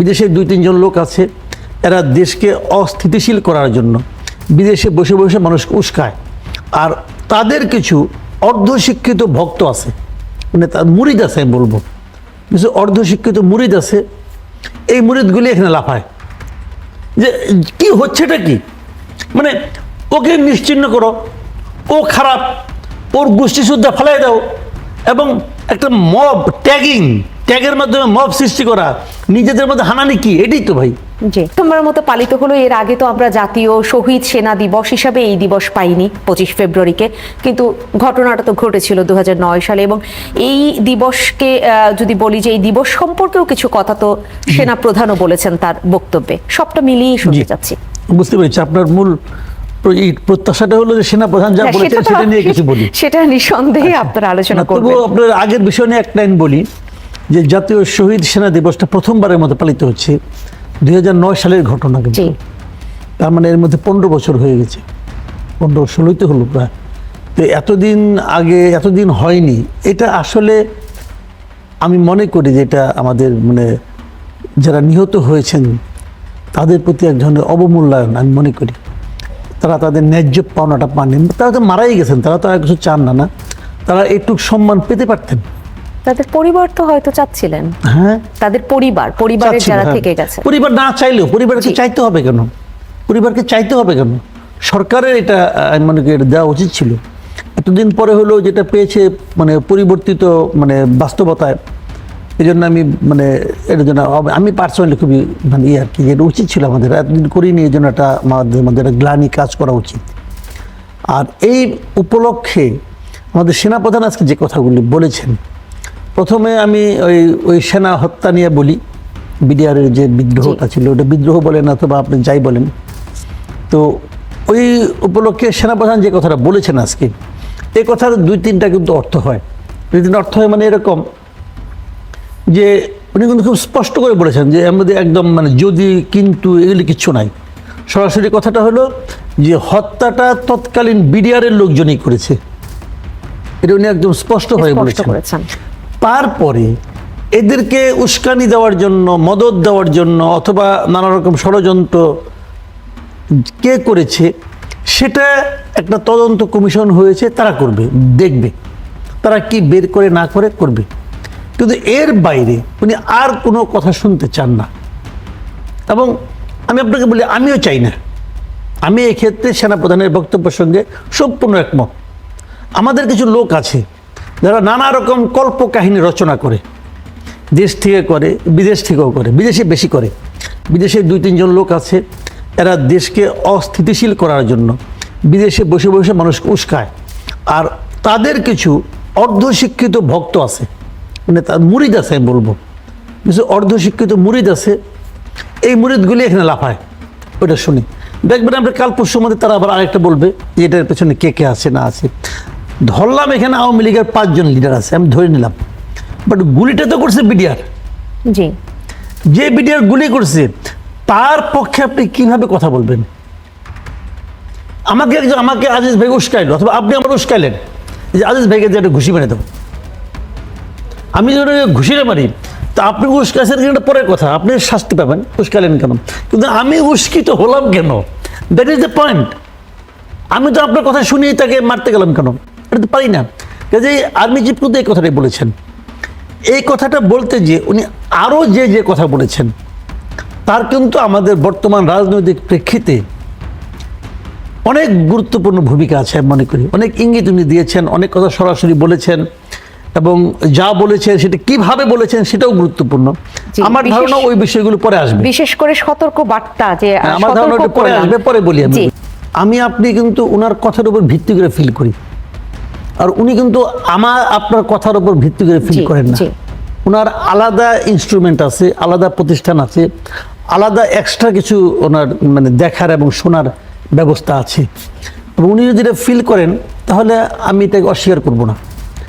বিদেশে দুই, তিনজন লোক আছে, এরা দেশকে অস্থিতিশীল করার জন্য বিদেশে বসে বসে মানুষকে উস্কায়। আর তাদের কিছু অর্ধশিক্ষিত ভক্ত আছে মানে তার মুরিদ আছে আমি বলব। কিছু অর্ধশিক্ষিত মুরিদ আছে, এই মুরিদগুলি এখানে লাফায়। যে কি হচ্ছেটা কি? মানে ওকে নিশ্চিন্ন করো, ও খারাপ, ওর গোষ্ঠী শুদ্ধা ফেলাই দাও, এবং একটা মব, ট্যাগিং ট্যাগের মাধ্যমে মব সৃষ্টি করা নিজেদের মধ্যে হানানি কি? এটাই তো ভাই। জি। মতো পালিত হলো এর আগে তো আমরা জাতীয় শহীদ সেনা দিবস হিসাবে এই দিবস পাইনি পঁচিশ ফেব্রুয়ারিকে। কিন্তু ঘটনাটা তো ঘটেছিল দু সালে এবং এই দিবসকে যদি বলি যে এই দিবস সম্পর্কেও কিছু কথা তো সেনা প্রধানও বলেছেন তার বক্তব্যে। সবটা মিলিয়ে শুনতে। চাচ্ছি। বুঝতে পেরেছি। আপনার মূল প্রত্যাশাটা হলো যে সেনা প্রধান যা হ্যাঁ, বলেছেন সেটা নিয়ে কিছু বলি। সেটা নিঃসন্দেহে আপনারা আলোচনা করব আপনার আগের বিষয় নিয়ে এক লাইন বলি। যে জাতীয় শহীদ সেনা দিবসটা প্রথমবারের মতো পালিত হচ্ছে দুই হাজার নয় সালের ঘটনা কিন্তু। তার মানে এর মধ্যে পনেরো বছর হয়ে গেছে। পনেরো ষোলোই তো হলো প্রায়। তো এতদিন আগে এতদিন হয়নি। এটা আসলে আমি মনে করি যে এটা আমাদের মানে যারা নিহত হয়েছেন তাদের প্রতি এক ধরনের অবমূল্যায়ন আমি মনে করি। তারা তাদের ন্যায্য পাওনাটা পাননি। তারা তো মারাই গেছেন তারা তো আর কিছু চান না না। তারা একটু সম্মান পেতে পারতেন। তাদের পরিবার তো হয়তো চাচ্ছিলেন। হ্যাঁ। তাদের পরিবার পরিবারের যারা হ্যাঁ। থেকে গেছে। পরিবার না চাইলেও পরিবারকে চাইতে হবে কেন? পরিবারকে চাইতে হবে কেন? সরকারের এটা আমি মনে করি এটা দেওয়া উচিত ছিল। এতদিন পরে হলো যেটা পেয়েছে মানে পরিবর্তিত মানে বাস্তবতায়। এই জন্য আমি মানে এর জন্য আমি পার্সোনালি খুবই মানে ইয়ে আর কি এটা উচিত ছিল আমাদের। এতদিন করিনি এই জন্য এটা আমাদের মধ্যে একটা গ্লানি কাজ করা উচিত। আর এই উপলক্ষে আমাদের সেনাপ্রধান আজকে যে কথাগুলি বলেছেন প্রথমে আমি ওই ওই সেনা হত্যা নিয়ে বলি। বিডিআরের যে বিদ্রোহটা ছিল ওটা বিদ্রোহ বলেন অথবা আপনি যাই বলেন। তো ওই উপলক্ষে সেনাপ্রধান যে কথাটা বলেছেন আজকে এ কথার দুই তিনটা কিন্তু অর্থ হয়। দুই তিনটা অর্থ হয় মানে এরকম যে উনি কিন্তু খুব স্পষ্ট করে বলেছেন যে এর মধ্যে একদম মানে যদি কিন্তু এগুলি কিচ্ছু নাই। সরাসরি কথাটা হলো যে হত্যাটা তৎকালীন বিডিআরের লোকজনই করেছে। এটা উনি একদম স্পষ্ট হয়ে বলেছেন। তারপরে এদেরকে উস্কানি দেওয়ার জন্য মদত দেওয়ার জন্য অথবা নানা রকম ষড়যন্ত্র কে করেছে, সেটা একটা তদন্ত কমিশন হয়েছে, তারা করবে, দেখবে। তারা কি বের করে, না করে, করবে। কিন্তু এর বাইরে উনি আর কোনো কথা শুনতে চান না। এবং আমি আপনাকে বলি, আমিও চাই না। আমি এক্ষেত্রে ক্ষেত্রে সেনাপ্রধানের বক্তব্যের সঙ্গে সম্পূর্ণ একমত। আমাদের কিছু লোক আছে যারা নানা রকম কল্প কাহিনী রচনা করে, দেশ থেকে করে, বিদেশ থেকেও করে, বিদেশে বেশি করে, বিদেশে দুই, তিনজন লোক আছে, এরা দেশকে অস্থিতিশীল করার জন্য বিদেশে বসে বসে মানুষকে উস্কায়। আর তাদের কিছু অর্ধশিক্ষিত ভক্ত আছে মানে তার মুরিদ আছে আমি বলব। কিছু অর্ধশিক্ষিত মুরিদ আছে, এই মুরিদগুলি এখানে লাফায়, ওটা শুনি। দেখবেন আমরা কাল পরশু মধ্যে তারা আবার আরেকটা বলবে যে এটার পেছনে কে কে আছে, না আছে। ধরলাম এখানে আওয়ামী লীগের পাঁচজন লিডার আছে আমি ধরে নিলাম। বাট গুলিটা তো করছে বিডিআর জি। যে বিডিআর গুলি করছে তার পক্ষে আপনি কীভাবে কথা বলবেন? আমাকে একজন আমাকে আজিজ ভাই উস্কাইল অথবা আপনি আমার উস্কাইলেন। যে আজিজ ভাইকে যে একটা ঘুষি মেরে দেবো আমি যদি ঘুষিটা মারি তা আপনি উস্কাইছেন কিন্তু পরের কথা। আপনি শাস্তি পাবেন উস্কাইলেন কেন? কিন্তু আমি উস্কিত হলাম কেন? দ্যাট ইজ দ্য পয়েন্ট আমি তো আপনার কথা শুনেই তাকে মারতে গেলাম কেন? এটা তো পারি না। কাজে আর্মি চিফ কিন্তু এই কথাটাই বলেছেন। এই কথাটা বলতে যে উনি আরও যে যে কথা বলেছেন তার কিন্তু আমাদের বর্তমান রাজনৈতিক প্রেক্ষিতে অনেক গুরুত্বপূর্ণ ভূমিকা আছে আমি মনে করি। অনেক ইঙ্গিত উনি দিয়েছেন অনেক কথা সরাসরি বলেছেন এবং যা বলেছেন সেটা কীভাবে বলেছেন সেটাও গুরুত্বপূর্ণ। আমার ধারণা ওই বিষয়গুলো পরে আসবে। বিশেষ করে সতর্ক বার্তা যে হ্যাঁ, আমার ধারণা পরে আসবে পরে বলি আমি। আমি আপনি কিন্তু ওনার কথার উপর ভিত্তি করে ফিল করি। আর উনি কিন্তু আমার আপনার কথার উপর ভিত্তি করে ফিল করেন না। ওনার আলাদা ইনস্ট্রুমেন্ট আছে আলাদা প্রতিষ্ঠান আছে আলাদা এক্সট্রা কিছু ওনার মানে দেখার এবং শোনার ব্যবস্থা আছে। উনি যদি এটা ফিল করেন তাহলে আমি এটাকে অস্বীকার করব না।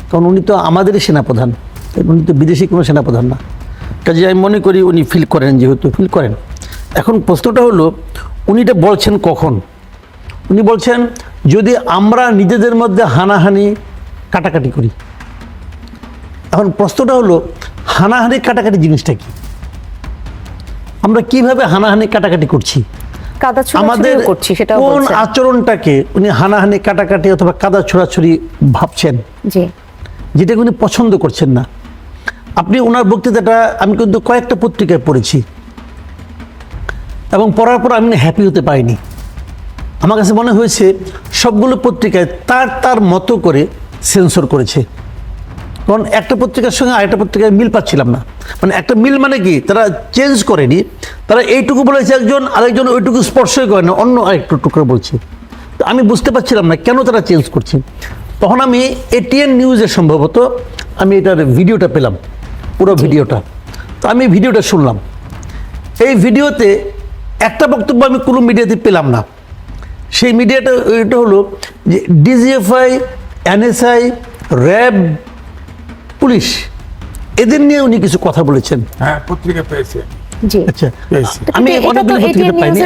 কারণ উনি তো আমাদেরই সেনাপ্রধান উনি তো বিদেশি কোনো সেনাপ্রধান না। কাজে আমি মনে করি উনি ফিল করেন যেহেতু ফিল করেন। এখন প্রশ্নটা হলো উনি এটা বলছেন কখন? উনি বলছেন যদি আমরা নিজেদের মধ্যে হানাহানি কাটাকাটি করি। এখন প্রশ্নটা হলো হানাহানি কাটাকাটি জিনিসটা কি? আমরা কীভাবে হানাহানি কাটাকাটি করছি? আমাদের করছি সেটাও কোন আচরণটাকে উনি হানাহানি কাটাকাটি অথবা কাদা ছোড়াছুড়ি ভাবছেন? যেটা উনি পছন্দ করছেন না। আপনি ওনার বক্তৃতাটা আমি কিন্তু কয়েকটা পত্রিকায় পড়েছি। এবং পড়ার পর আমি হ্যাপি হতে পারিনি। আমার কাছে মনে হয়েছে সবগুলো পত্রিকায় তার তার মতো করে সেন্সর করেছে। কারণ একটা পত্রিকার সঙ্গে আরেকটা পত্রিকায় মিল পাচ্ছিলাম না। মানে একটা মিল মানে কি? তারা চেঞ্জ করেনি। তারা এইটুকু বলেছে একজন, আরেকজন ওইটুকু স্পর্শই করে না, অন্য আরেকটু টুকরো বলছে। তো আমি বুঝতে পারছিলাম না কেন তারা চেঞ্জ করছে। তখন আমি এটিএন নিউজে সম্ভবত আমি এটার ভিডিওটা পেলাম, পুরো ভিডিওটা। তো আমি ভিডিওটা শুনলাম। এই ভিডিওতে একটা বক্তব্য আমি কোনো মিডিয়াতে পেলাম না। সেই মিডিয়াটা এটা হলো যে ডিজিএফআই এনএসআই র্যাব পুলিশ এদের নিয়ে উনি কিছু কথা বলেছেন। হ্যাঁ পত্রিকা পেয়েছে। জি। আচ্ছা আমি এটা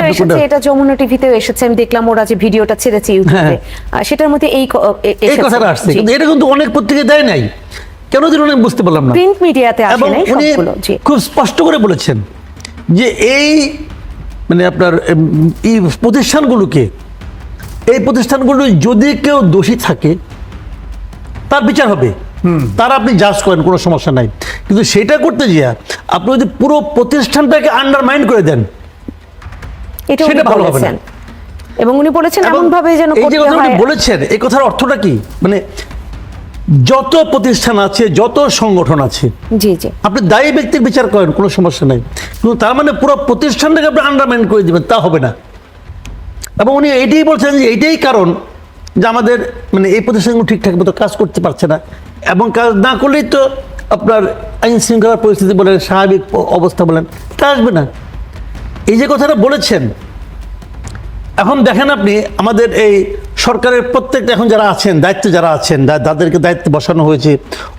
এসেছে যমুনা টিভিতেও এসেছে আমি দেখলাম ওরা যে ভিডিওটা ছেড়েছে ইউটিউবে হ্যাঁ। আহ, সেটার মধ্যে এই এই কথাটা আসছে কিন্তু এটা কিন্তু অনেক পত্রিকায় দেয় নাই। কেন আমি বুঝতে পারলাম না। প্রিন্ট মিডিয়াতে আসে নাই সবগুলো খুব স্পষ্ট করে বলেছেন যে এই মানে আপনার এই প্রতিষ্ঠানগুলোকে এই প্রতিষ্ঠানগুলো যদি কেউ দোষী থাকে তার বিচার হবে। তার আপনি জাজ করেন কোনো সমস্যা নাই। কিন্তু সেটা করতে গিয়ে আপনি যদি পুরো প্রতিষ্ঠানটাকে আন্ডারমাইন্ড করে দেন সেটা ভালো হবে না। এবং উনি বলেছেন এমন ভাবে যেন এই যে কথা উনি বলেছেন এই কথার অর্থটা কি? মানে যত প্রতিষ্ঠান আছে যত সংগঠন আছে জি জি। আপনি দায়ী ব্যক্তির বিচার করেন কোনো সমস্যা নাই। কিন্তু তার মানে পুরো প্রতিষ্ঠানটাকে আপনি আন্ডারমাইন করে দেবেন তা হবে না। এবং উনি এইটাই বলছেন যে এইটাই কারণ যে আমাদের মানে এই প্রতিষ্ঠানগুলো ঠিকঠাক মতো কাজ করতে পারছে না। এবং কাজ না করলেই তো আপনার আইন শৃঙ্খলার পরিস্থিতি বলেন, স্বাভাবিক অবস্থা বলেন, তা আসবে না। এই যে কথাটা বলেছেন, এখন দেখেন আপনি, আমাদের এই সরকারের প্রত্যেকটা এখন যারা আছেন, দায়িত্বে যারা আছেন যাদেরকে দায়িত্বে বসানো হয়েছে,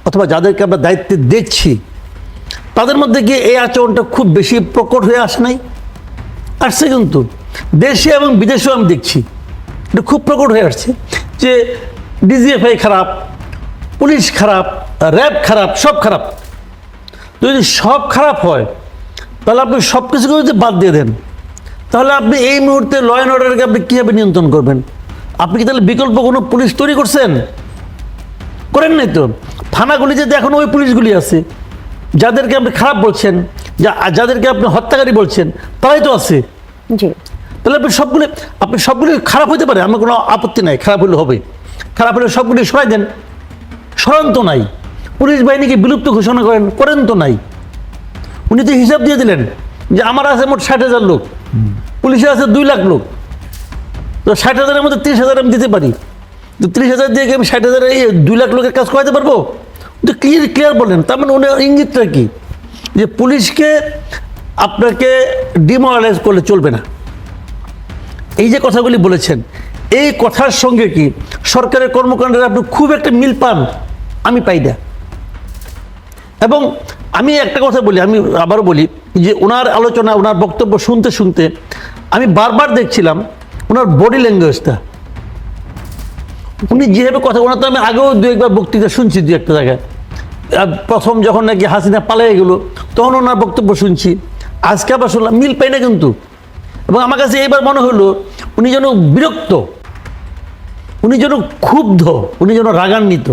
অথবা যাদেরকে আমরা দায়িত্বে দেখছি তাদের মধ্যে গিয়ে এই আচরণটা খুব বেশি প্রকট হয়ে আসে নাই? আসছে কিন্তু। দেশে এবং বিদেশেও আমি দেখছি, এটা খুব প্রকট হয়ে আসছে যে ডিজিএফআই খারাপ, পুলিশ খারাপ, র্যাব খারাপ, সব খারাপ। যদি সব খারাপ হয়, তাহলে আপনি সব কিছুকে যদি বাদ দিয়ে দেন, তাহলে আপনি এই মুহূর্তে ল অ্যান্ড অর্ডারকে আপনি কীভাবে নিয়ন্ত্রণ করবেন? আপনি কি তাহলে বিকল্প কোনো পুলিশ তৈরি করছেন? করেন নাই তো? থানাগুলিতে তো এখন ওই পুলিশগুলি আছে, যাদেরকে আপনি খারাপ বলছেন, যা যাদেরকে আপনি হত্যাকারী বলছেন, তারাই তো আছে। তাহলে আপনি সবগুলি আপনি সবগুলি খারাপ হতে পারে, আমার কোনো আপত্তি নাই, খারাপ হলে হবে। খারাপ হলে সবগুলি সরাই দেন, সরান তো নাই। পুলিশ বাহিনীকে বিলুপ্ত ঘোষণা করেন করেন তো নাই। উনি তো হিসাব দিয়ে দিলেন যে আমার আছে মোট ষাট হাজার লোক, পুলিশের আছে দুই লাখ লোক। তো ষাট হাজারের মধ্যে তিরিশ হাজার আমি দিতে পারি। তো তিরিশ হাজার দিয়ে আমি ষাট হাজার এই দুই লাখ লোকের কাজ করাতে পারব? তো ক্লিয়ার ক্লিয়ার বললেন, তার মানে উনি ইঙ্গিতটা কি? যে পুলিশকে আপনাকে ডিমোরালাইজ করলে চলবে না। এই যে কথাগুলি বলেছেন, এই কথার সঙ্গে কি সরকারের কর্মকাণ্ডের আপনি খুব একটা মিল পান? আমি পাই না। এবং আমি একটা কথা বলি, আমি আবারও বলি যে ওনার আলোচনা, ওনার বক্তব্য শুনতে শুনতে আমি বারবার দেখছিলাম ওনার বডি ল্যাঙ্গুয়েজটা উনি যেভাবে কথা, ওনার তো আমি আগেও দু একবার বক্তৃতা শুনছি দু একটা জায়গায়। প্রথম যখন নাকি হাসিনা পালিয়ে গেল, তখন ওনার বক্তব্য শুনছি। আজকে আবার শুনলাম, মিল পাই না কিন্তু। এবং আমার কাছে এইবার মনে হলো উনি যেন বিরক্ত উনি যেন ক্ষুব্ধ উনি যেন রাগান্বিত।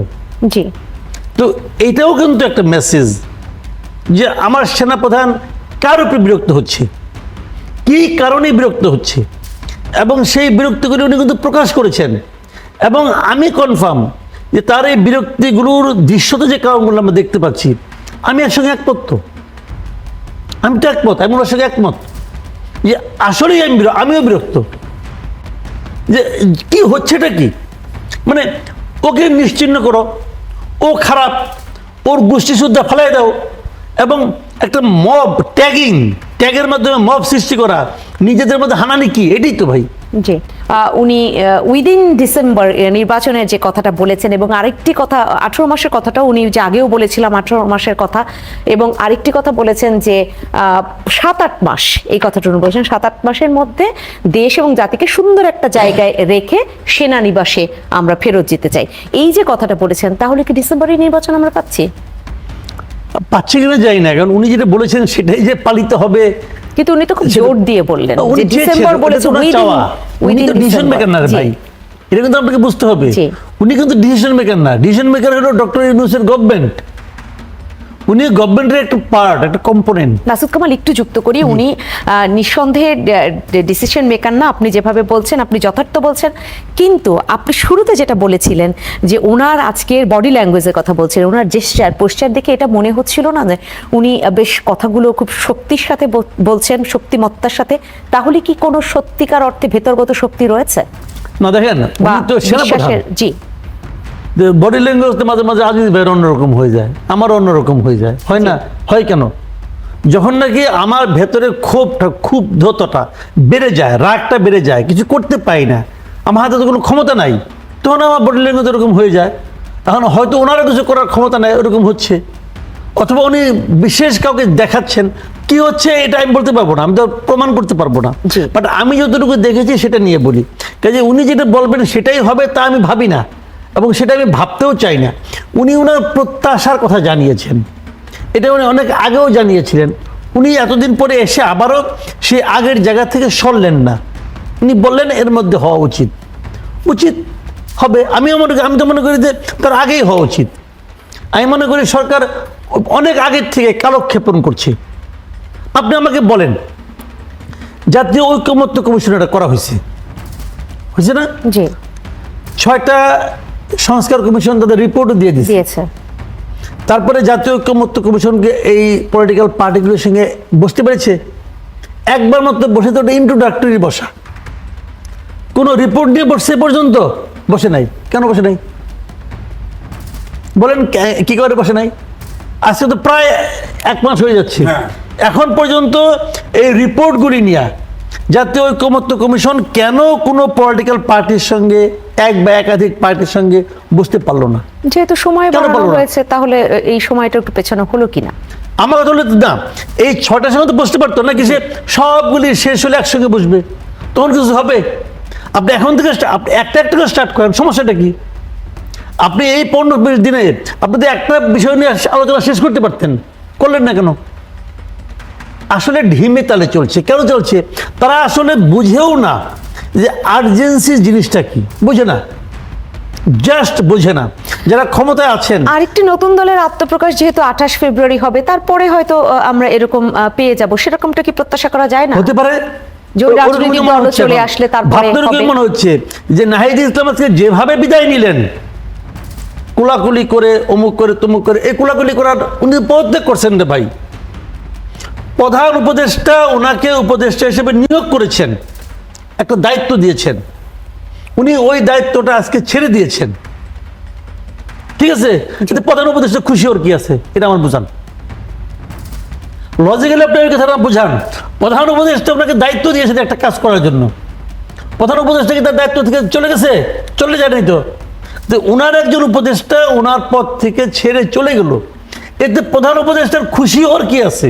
জি। তো এইটাও কিন্তু একটা মেসেজ যে আমার সেনাপ্রধান কার উপরে বিরক্ত হচ্ছে? কী কারণে বিরক্ত হচ্ছে? এবং সেই বিরক্তিগুলি উনি কিন্তু প্রকাশ করেছেন। এবং আমি কনফার্ম যে তার এই বিরক্তিগুলোর দৃশ্যতে যে কারণগুলো আমরা দেখতে পাচ্ছি আমি এর সঙ্গে একমত তো? আমি তো একমত আমি ওনার সঙ্গে একমত। যে আসলেই আমি আমিও বিরক্ত। যে কি হচ্ছেটা কি? মানে ওকে নিশ্চিন্ন করো ও খারাপ, ওর গোষ্ঠী শুদ্ধা ফেলাই দাও, এবং একটা মব ট্যাগিং, ট্যাগের মাধ্যমে মব সৃষ্টি করা, নিজেদের মধ্যে হানানি কি? এটাই তো ভাই। জি। উনি উইদিন ডিসেম্বর নির্বাচনের যে কথাটা বলেছেন এবং আরেকটি কথা, আঠারো মাসের কথাটা উনি যে আগেও বলেছিলাম, আঠারো মাসের কথা, এবং আরেকটি কথা বলেছেন যে সাত আট মাস, এই কথাটা উনি বলেছেন, সাত আট মাসের মধ্যে দেশ এবং জাতিকে সুন্দর একটা জায়গায় রেখে সেনানিবাসে আমরা ফেরত যেতে চাই। এই যে কথাটা বলেছেন, তাহলে কি ডিসেম্বরের নির্বাচন আমরা পাচ্ছি? পাচ্ছে কিনা যাই না, কারণ উনি যেটা বলেছেন সেটাই যে পালিত হবে কিন্তু উনি তো খুব জোর দিয়ে বললেন যে ডিসেম্বর বলেছে উনি তো ডিসিশন। মেকার না ভাই। এটা কিন্তু আপনাকে বুঝতে হবে। উনি কিন্তু ডিসিশন মেকার না। ডিসিশন মেকার হলো ডক্টর ইউনুসের গভর্নমেন্ট উনি গভর্নমেন্টের একটা পার্ট একটা কম্পোনেন্ট নাসুদ কামাল একটু যুক্ত করি। উনি নিঃসন্দেহে ডিসিশন মেকার না আপনি যেভাবে বলছেন আপনি যথার্থ বলছেন। কিন্তু আপনি শুরুতে যেটা বলেছিলেন যে ওনার আজকের বডি ল্যাঙ্গুয়েজের কথা বলছিলেন ওনার জেস্টার পোস্টার দেখে এটা মনে হচ্ছিল না যে উনি বেশ কথাগুলো খুব শক্তির সাথে বলছেন শক্তিমত্তার সাথে। তাহলে কি কোনো সত্যিকার অর্থে ভেতরগত শক্তি রয়েছে? না দেখেন বা তো জি বডি ল্যাঙ্গুয়েজ মাঝে মাঝে আজিজ ভাইয়ের অন্যরকম হয়ে যায় আমার অন্যরকম হয়ে যায় হয় না? হয় কেন? যখন নাকি আমার ভেতরে ক্ষোভটা ক্ষুব্ধতাটা বেড়ে যায় রাগটা বেড়ে যায় কিছু করতে পাই না আমার হাতে তো কোনো ক্ষমতা নাই তখন আমার বডি ল্যাঙ্গুয়েজ এরকম হয়ে যায়। তখন হয়তো ওনারও কিছু করার ক্ষমতা নাই ওরকম হচ্ছে। অথবা উনি বিশেষ কাউকে দেখাচ্ছেন কি হচ্ছে এটা আমি বলতে পারব না আমি তো প্রমাণ করতে পারব না। বাট আমি যতটুকু দেখেছি সেটা নিয়ে বলি। কাজে উনি যেটা বলবেন সেটাই হবে তা আমি ভাবি না। এবং সেটা আমি ভাবতেও চাই না। উনি ওনার প্রত্যাশার কথা জানিয়েছেন। এটা উনি অনেক আগেও জানিয়েছিলেন। উনি এতদিন পরে এসে আবারও সে আগের জায়গা থেকে সরলেন না। উনি বললেন এর মধ্যে হওয়া উচিত। উচিত হবে। আমিও মনে করি আমি তো মনে করি যে তার আগেই হওয়া উচিত। আমি মনে করি সরকার অনেক আগের থেকে কালক্ষেপণ করছে। আপনি আমাকে বলেন জাতীয় ঐক্যমত্য কমিশন এটা করা হয়েছে? হয়েছে না? জি। ছয়টা সংস্কার কমিশন তাদের রিপোর্টও দিয়ে দিয়েছে। তারপরে জাতীয় ঐক্যমত্য কমিশনকে এই পলিটিক্যাল পার্টিগুলোর সঙ্গে বসতে পেরেছে। একবার মতো বসে তো ওটা ইন্ট্রোডাক্টরি বসা। কোনো রিপোর্ট নিয়ে বসছে পর্যন্ত বসে নাই। কেন বসে নাই? বলেন কে- কি করে বসে নাই? আজকে তো প্রায় এক মাস হয়ে যাচ্ছে। হ্যাঁ। এখন পর্যন্ত এই রিপোর্টগুলি নিয়ে জাতীয় ঐক্যমত্য কমিশন কেন কোনো পলিটিক্যাল পার্টির সঙ্গে এক বা একাধিক পার্টির সঙ্গে বসতে পারল না। যেহেতু সময় বাড়ানো হয়েছে তাহলে এই সময়টা একটু পেছানো হলো কিনা? আমার কথা হলো না এই ছটার সময় তো বসতে পারতো নাকি সে সবগুলি শেষ হলে একসঙ্গে বসবে? তখন কিছু হবে? আপনি এখন থেকে আপনি একটা একটা করে স্টার্ট করেন সমস্যাটা কি? আপনি এই পনেরো বিশ দিনে আপনি তো একটা বিষয় নিয়ে আলোচনা শেষ করতে পারতেন করলেন না কেন? আসলে ঢিমে তালে চলছে। কেন চলছে? তারা আসলে বুঝেও না যে আর্জেন্সি জিনিসটা কি? বুঝে না। জাস্ট বোঝে না। যারা ক্ষমতায় আছেন। আরেকটি নতুন দলের আত্মপ্রকাশ যেহেতু আঠাশ ফেব্রুয়ারি হবে তারপরে হয়তো আমরা এরকম পেয়ে যাব। সেরকমটা কি প্রত্যাশা করা যায় না? হতে পারে। চলে আসলে হবে। মনে হচ্ছে যে নাহিদ ইসলাম আজকে যেভাবে বিদায় নিলেন কোলাকুলি করে অমুক করে তমুক করে এই কোলাকুলি করার উনি পদত্যাগ করছেন রে ভাই। প্রধান উপদেষ্টা ওনাকে উপদেষ্টা হিসেবে নিয়োগ করেছেন। একটা দায়িত্ব দিয়েছেন। উনি ওই দায়িত্বটা আজকে ছেড়ে দিয়েছেন। ঠিক আছে? প্রধান উপদেষ্টা খুশি ওর কি আছে? এটা আমার বুঝান। লজিক্যালি আপনি ওই কথাটা বুঝান। প্রধান উপদেষ্টা আপনাকে দায়িত্ব দিয়েছে একটা কাজ করার জন্য। প্রধান উপদেষ্টা কি তার দায়িত্ব থেকে চলে গেছে? চলে যায়নি তো। ওনার একজন উপদেষ্টা ওনার পদ থেকে ছেড়ে চলে গেল। এতে প্রধান উপদেষ্টার খুশি ওর কি আছে?